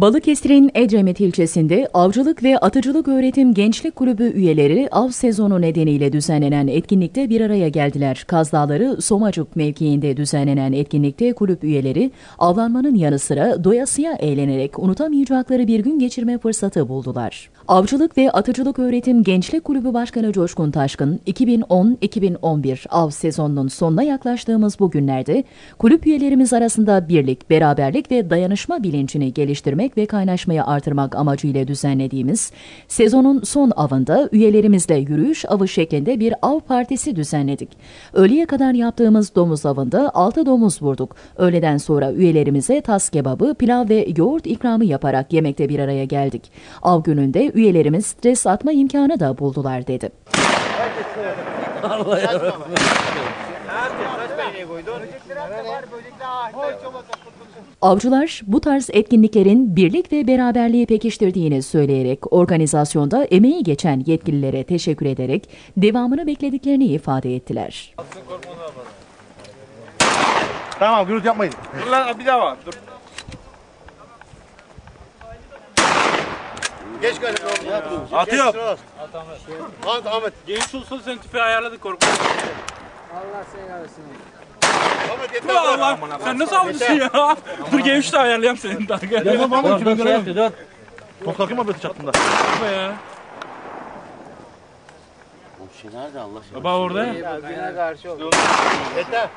Balıkesir'in Edremit ilçesinde Avcılık ve Atıcılık Öğretim Gençlik Kulübü üyeleri av sezonu nedeniyle düzenlenen etkinlikte bir araya geldiler. Kaz Dağları Somacık mevkiinde düzenlenen etkinlikte kulüp üyeleri avlanmanın yanı sıra doyasıya eğlenerek unutamayacakları bir gün geçirme fırsatı buldular. Avcılık ve Atıcılık Öğretim Gençlik Kulübü Başkanı Coşkun Taşkın, 2010-2011 av sezonunun sonuna yaklaştığımız bu günlerde kulüp üyelerimiz arasında birlik, beraberlik ve dayanışma bilincini geliştirmek ve kaynaşmayı artırmak amacıyla düzenlediğimiz sezonun son avında üyelerimizle yürüyüş avı şeklinde bir av partisi düzenledik. Öğleye kadar yaptığımız domuz avında 6 domuz vurduk. Öğleden sonra üyelerimize tas kebabı, pilav ve yoğurt ikramı yaparak yemekte bir araya geldik. Av gününde üyelerimiz stres atma imkanı da buldular dedi. Avcılar bu tarz etkinliklerin birlik ve beraberliği pekiştirdiğini söyleyerek organizasyonda emeği geçen yetkililere teşekkür ederek devamını beklediklerini ifade ettiler. Tamam gürültü yapmayın. Dur lan bir daha var. Dur. Geç galiba oğlum. Atıyor. Ahmet Ahmet. Genç olsun sen tüfeği ayarladık korkma. Ahmet yeter. Allah. Sen nasıl avlısın ya? Dur genç de ayarlayayım senin daha. Gel lan Ahmet. Şunu Dur görelim. yaptı dur. Top takayım mı böyle çattığında? Yapma ya. O şey nerede Allah aşkına? Baba orada. Yeter.